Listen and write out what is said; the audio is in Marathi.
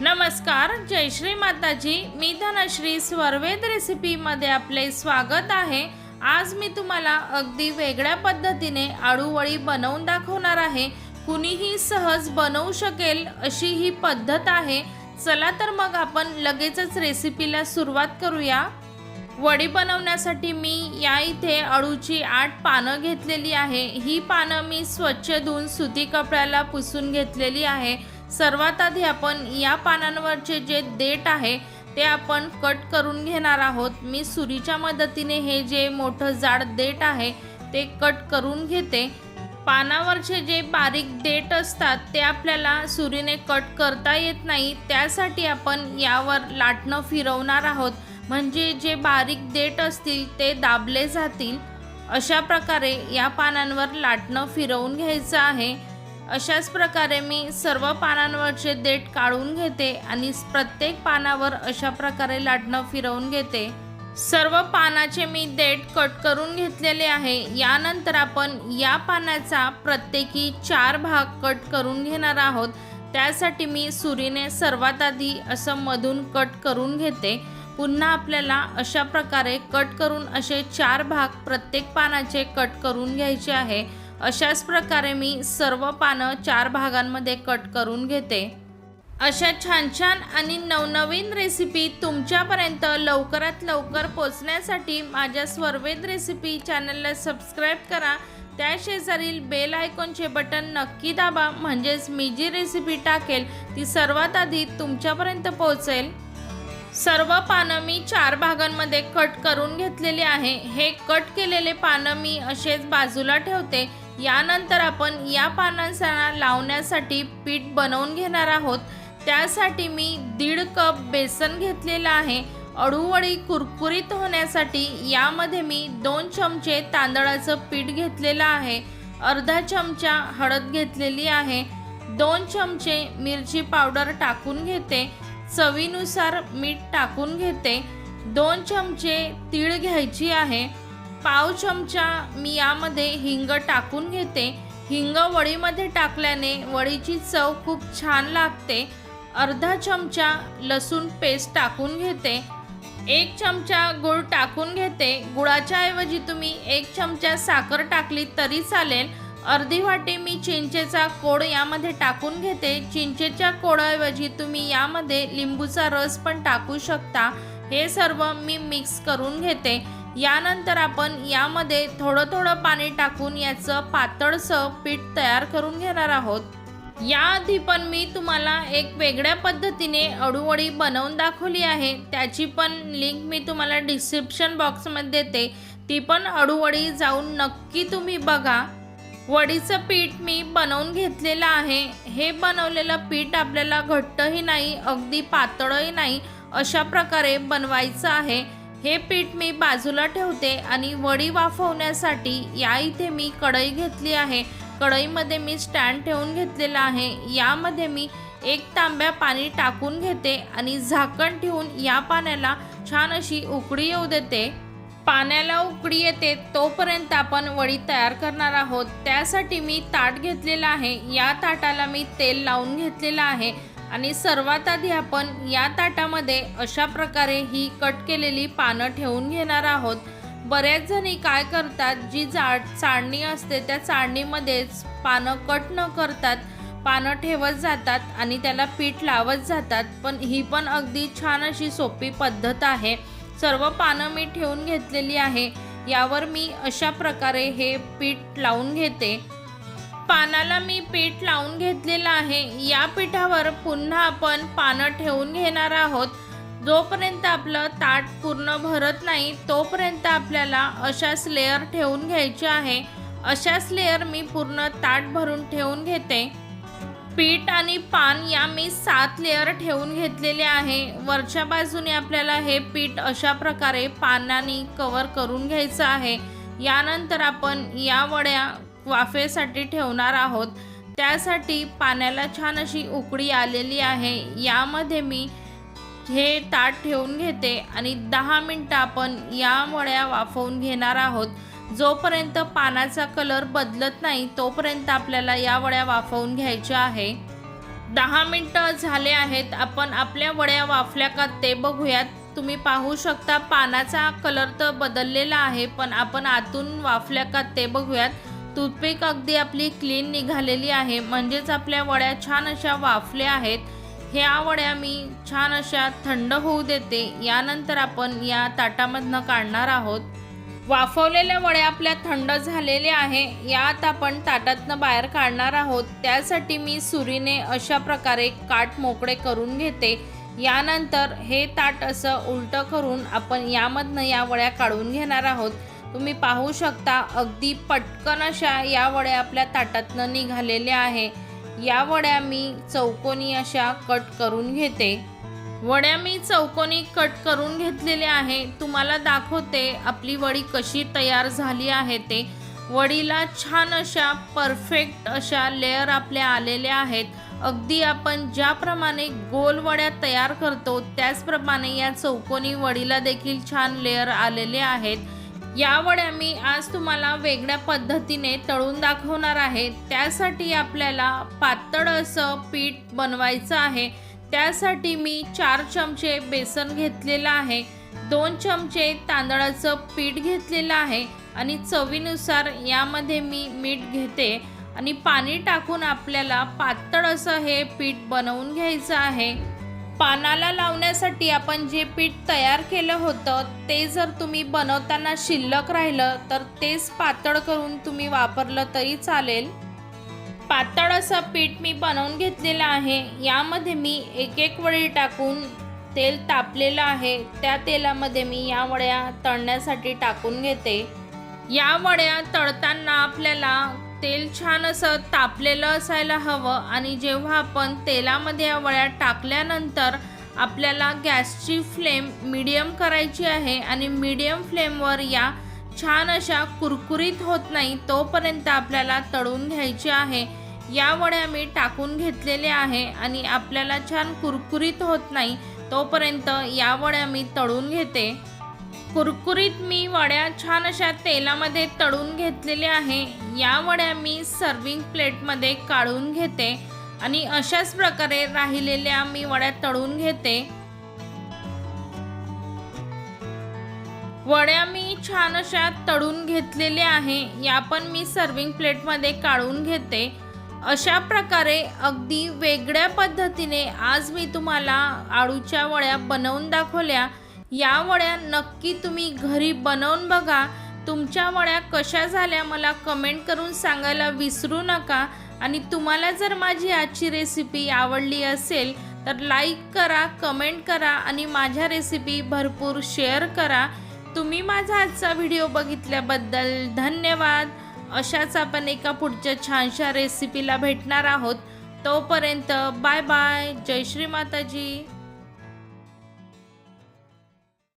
नमस्कार जय श्री माताजी. मी धनश्री स्वरवेद रेसिपीमध्ये आपले स्वागत आहे. आज मी तुम्हाला अगदी वेगळ्या पद्धतीने आळूवळी बनवून दाखवणार आहे. कुणीही सहज बनवू शकेल अशी ही पद्धत आहे. चला तर मग आपण लगेचच रेसिपीला सुरुवात करूया. वडी बनवण्यासाठी मी या इथे अळूची आठ पानं घेतलेली आहे. ही पानं मी स्वच्छ धुवून सुती कपड्याला पुसून घेतलेली आहे. सर्वात आधी आपण या पानांवरचे जे देठ आहे ते आपण कट करून घेणार आहोत. मी सुरीच्या मदतीने हे जे मोठं जाड देठ आहे ते कट करून घेते. पानावरचे जे बारीक देठ असतात ते आपल्याला सुरीने कट करता येत नाही. त्यासाठी आपण यावर लाटणं फिरवणार आहोत. म्हणजे जे बारीक देठ असतील ते दाबले जातील. अशा प्रकारे या पानांवर लाटणं फिरवून घ्यायचं आहे. अशाच प्रकारे मी सर्व पानांवरचे देठ काढून घेते आणि प्रत्येक पानावर अशा प्रकारे लाटणं फिरवून घेते. सर्व पानाचे मी देठ कट करून घेतलेले आहे. यानंतर आपण या पानाचा प्रत्येकी चार भाग कट करून घेणार आहोत. त्यासाठी मी सुरीने सर्वात आधी असं मधून कट करून घेते. पुन्हा आपल्याला अशा प्रकारे कट करून असे चार भाग प्रत्येक पानाचे कट करून घ्यायचे आहे. अशाच प्रकारे मी सर्व पानं चार भागांमध्ये कट करून घेते. अशा छान छान आणि नवनवीन रेसिपी तुमच्यापर्यंत लवकरात लवकर पोचण्यासाठी माझ्या स्वरवेद रेसिपी चॅनलला सबस्क्राईब करा. त्या शेजारील बेल आयकॉनचे बटन नक्की दाबा. म्हणजेच मी जी रेसिपी टाकेल ती सर्वात आधी तुमच्यापर्यंत पोहोचेल सर्व पानं मी चार भागांमध्ये कट करून घेतलेली आहे. हे कट केलेले पानं मी असेच बाजूला ठेवते. यानंतर आपण या पानांना लावण्यासाठी पीठ बनवून घेणार आहोत. त्यासाठी मी दीड कप बेसन घेतलेलं आहे. अडूवडी कुरकुरीत होण्यासाठी यामध्ये मी दोन चमचे तांदळाचं पीठ घेतलेलं आहे. अर्धा चमचा हळद घेतलेली आहे. दोन चमचे मिरची पावडर टाकून घेते. चवीनुसार मीठ टाकून घेते. दोन चमचे तीळ घ्यायची आहे. पाव चमचा मी यामध्ये हिंग टाकून घेते. हिंग वडीमध्ये टाकल्याने वडीची चव खूप छान लागते. अर्धा चमचा लसूण पेस्ट टाकून घेते. एक चमचा गुळ टाकून घेते. गुळाच्या ऐवजी तुम्ही एक चमचा साखर टाकली तरी चालेल. अर्धी वाटी मी चिंचेचा कोड यामध्ये टाकून घेते. चिंचेच्या कोडाऐवजी तुम्ही यामध्ये लिंबूचा रस पण टाकू शकता. हे सर्व मी मिक्स करून घेते. यानंतर आपण यामध्ये थोडं थोडं पाणी टाकून याचं पातळसं पीठ तयार करून घेणार आहोत. याआधी पण मी तुम्हाला एक वेगळ्या पद्धतीने अडूवडी बनवून दाखवली आहे. त्याची पण लिंक मी तुम्हाला डिस्क्रिप्शन बॉक्समध्ये देते. ती पण अडूवडी जाऊन नक्की तुम्ही बघा. वडीचं पीठ मी बनवून घेतलेलं आहे. हे बनवलेलं पीठ आपल्याला घट्टही नाही अगदी पातळही नाही अशा प्रकारे बनवायचं आहे. हे पीठ मी बाजूला ठेवते आणि वडी वाफवण्यासाठी या इथे मी कढई घेतली आहे. कढईमध्ये मी स्टँड ठेवून घेतलेला आहे. यामध्ये मी एक तांब्या पाणी टाकून घेते आणि झाकण ठेवून या पाण्याला छान अशी उकळी येऊ देते. पाण्याला उकळी येते तोपर्यंत आपण वडी तयार करणार आहोत. त्यासाठी मी ताट घेतलेला आहे. या ताटाला मी तेल लावून घेतलेलं आहे. आणि सर्वात आधी आपण या ताटामध्ये अशा प्रकारे ही कट केलेली पानं ठेवून घेणार आहोत. बऱ्याच जणी काय करतात जी जाड चाळणी असते त्या चाळणीमध्येच पानं कट न करतात पानं ठेवत जातात आणि त्याला पीठ लावत जातात. पण ही पण अगदी छान अशी सोपी पद्धत आहे. सर्व पानं मी ठेवून घेतलेली आहे. यावर मी अशा प्रकारे हे पीठ लावून घेते. पानाला मी पीठ लावून घेतलेलं आहे. या पिठावर पुन्हा आपण पानं ठेवून घेणार आहोत. जोपर्यंत आपलं ताट पूर्ण भरत नाही तोपर्यंत आपल्याला अशाच लेअर ठेवून घ्यायचे आहे. अशाच लेअर मी पूर्ण ताट भरून ठेवून घेते. पीठ आणि पान या मी सात लेअर ठेवून घेतलेले आहे. वरच्या बाजूने आपल्याला हे पीठ अशा प्रकारे पानाने कवर करून घ्यायचं आहे. यानंतर आपण या वड्या वाफेसाठी ठेवणार आहोत. त्यासाठी पाण्याला छान अशी उकळी आलेली आहे. यामध्ये मी हे ताट ठेवून घेते आणि दहा मिनटं आपण या वड्या वाफवून घेणार आहोत. जोपर्यंत पानाचा कलर बदलत नाही तोपर्यंत आपल्याला या वड्या वाफवून घ्यायच्या आहे. दहा मिनटं झाले आहेत. आपण आपल्या वड्या वाफल्या का ते बघूयात. तुम्ही पाहू शकता पानाचा कलर तर बदललेला आहे पण आपण आतून वाफल्या का ते बघूयात. टूथपिक अगदी आपली क्लीन निघालेली आहे. म्हणजेच आपल्या वड्या छान अशा वाफल्या आहेत. ह्या वड्या मी छान अशा थंड होऊ देते. यानंतर आपण या ताटामधनं काढणार आहोत. वाफवलेल्या वड्या आपल्या थंड झालेल्या आहे. यात आपण ताटातनं बाहेर काढणार आहोत. त्यासाठी मी सुरीने अशा प्रकारे काट मोकळे करून घेते. यानंतर हे ताट असं उलटं करून आपण यामधनं या वड्या काढून घेणार आहोत. तुम्ही पाहू शकता अगदी पटकन अशा या वड्या आपल्या ताटातनं निघालेल्या आहे. या वड्या मी चौकोनी अशा कट करून घेते. वड्या मी चौकोनी कट करून घेतलेल्या आहे. तुम्हाला दाखवते आपली वडी कशी तयार झाली आहे ते. वडीला छान अशा परफेक्ट अशा लेअर आपल्या आलेल्या आहेत. अगदी आपण ज्याप्रमाणे गोल वड्या तयार करतो त्याचप्रमाणे या चौकोनी वडीला देखील छान लेअर आलेले आहेत. या वड्या मी आज तुम्हाला वेगळ्या पद्धतीने तळून दाखवणार आहे. त्यासाठी आपल्याला पातळ असं पीठ बनवायचं आहे. त्यासाठी मी चार चमचे बेसन घेतलेलं आहे. दोन चमचे तांदळाचं पीठ घेतलेलं आहे आणि चवीनुसार यामध्ये मी मीठ घेते. आणि पाणी टाकून आपल्याला पातळ असं हे पीठ बनवून घ्यायचं आहे. पानाला लावण्यासाठी आपण जे पीठ तयार केलं होतं ते जर तुम्ही बनवताना शिल्लक राहिलं तर तेच पातळ करून तुम्ही वापरलं तरी चालेल. पातळ असं पीठ मी बनवून घेतलेलं आहे. यामध्ये मी एक एक वडी टाकून तेल तापलेलं आहे. त्या तेलामध्ये मी या वड्या तळण्यासाठी टाकून घेते. या वड्या तळताना आपल्याला तेल छान असं तापलेलं असायला हवं आणि जेव्हा आपण तेलामध्ये या वळ्या टाकल्यानंतर आपल्याला गॅसची फ्लेम मिडियम करायची आहे आणि मीडियम फ्लेमवर या छान अशा कुरकुरीत होत नाही तोपर्यंत आपल्याला तळून घ्यायचे आहे. या वड्या मी टाकून घेतलेल्या आहे आणि आपल्याला छान कुरकुरीत होत नाही तोपर्यंत या वड्या मी तळून घेते. कुरकुरीत मी वड्या छान अशा तेलामध्ये तळून घेतलेल्या आहे. या वड्या मी सर्विंग प्लेटमध्ये काढून घेते आणि अशाच प्रकारे राहिलेल्या मी वड्या तळून घेते. वड्या मी छान अशा तळून घेतलेल्या आहे. या पण मी सर्विंग प्लेटमध्ये काढून घेते. अशा प्रकारे अगदी वेगळ्या पद्धतीने आज मी तुम्हाला आळूच्या वड्या बनवून दाखवल्या. या वड्या नक्की तुम्ही घरी बनवून बघा. तुमच्या वड्या कशा झाल्या मला कमेंट करून सांगायला विसरू नका. आणि तुम्हाला जर माझी आजची रेसिपी आवडली असेल तर लाईक करा कमेंट करा आणि माझ्या रेसिपी भरपूर शेअर करा. तुम्ही माझा आजचा व्हिडिओ बघितल्याबद्दल धन्यवाद. अशाच आपण एका पुढच्या छानशा रेसिपीला भेटणार आहोत. तोपर्यंत बाय बाय जय श्री माताजी.